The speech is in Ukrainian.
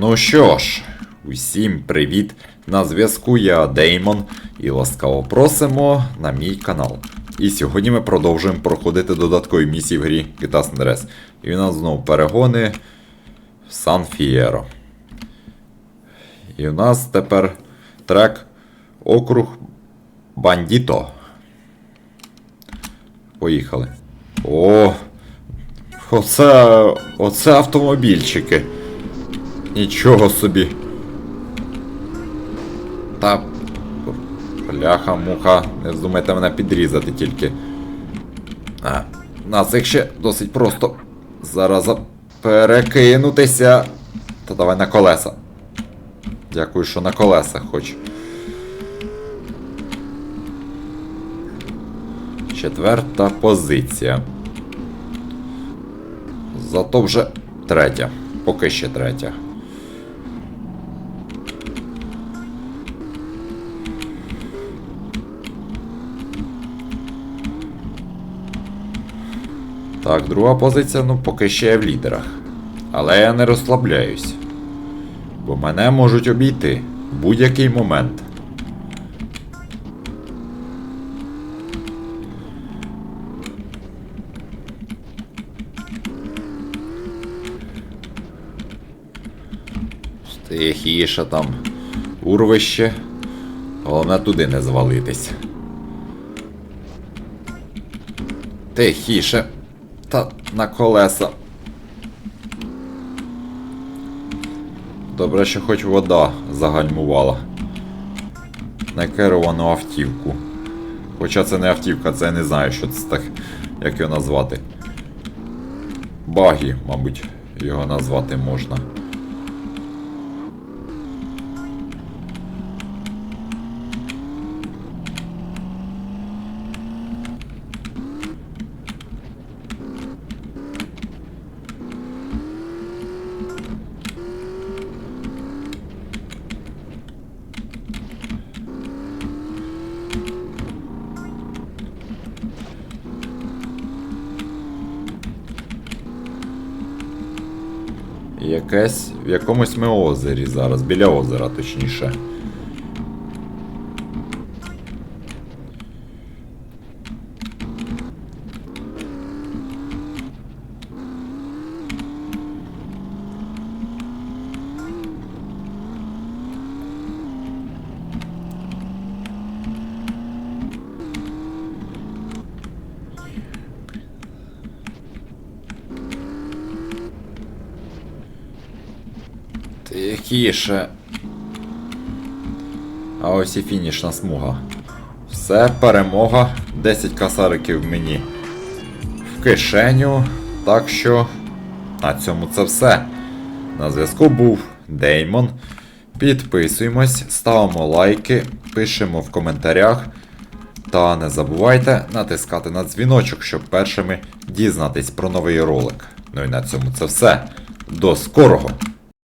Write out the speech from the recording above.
Ну що ж, усім привіт! На зв'язку я Деймон і ласкаво просимо на мій канал. І сьогодні ми продовжуємо проходити додаткові місії в грі GTA San І у нас знову перегони Сан Фієро. І у нас тепер трек округ Бандіто. Поїхали. О! Оце, оце автомобільчики. Нічого собі. Та. Бляха, муха, не здумайте мене підрізати тільки. А, нас їх ще досить просто зараз перекинутися. Та давай на колеса. Дякую, що на колесах хоч. Четверта позиція. Зато вже третя. Поки ще третя. Так, друга позиція, ну поки ще я в лідерах. Але я не розслабляюсь. Бо мене можуть обійти в будь-який момент. Тихіше там. Урвище. Головне туди не звалитись. Тихіше. Та на колеса. Добре, що хоч вода загальмувала. Некеровану автівку. Хоча це не автівка, це я не знаю, що це так, як його назвати. Багі, мабуть, його назвати можна. Якесь в якомусь ми озері зараз, біля озера, точніше. Тихіше. А ось і фінішна смуга. Все, перемога. 10 касариків мені в кишеню. Так що на цьому це все. На зв'язку був Деймон. Підписуємось, ставимо лайки, пишемо в коментарях. Та не забувайте натискати на дзвіночок, щоб першими дізнатись про новий ролик. Ну і на цьому це все. До скорого!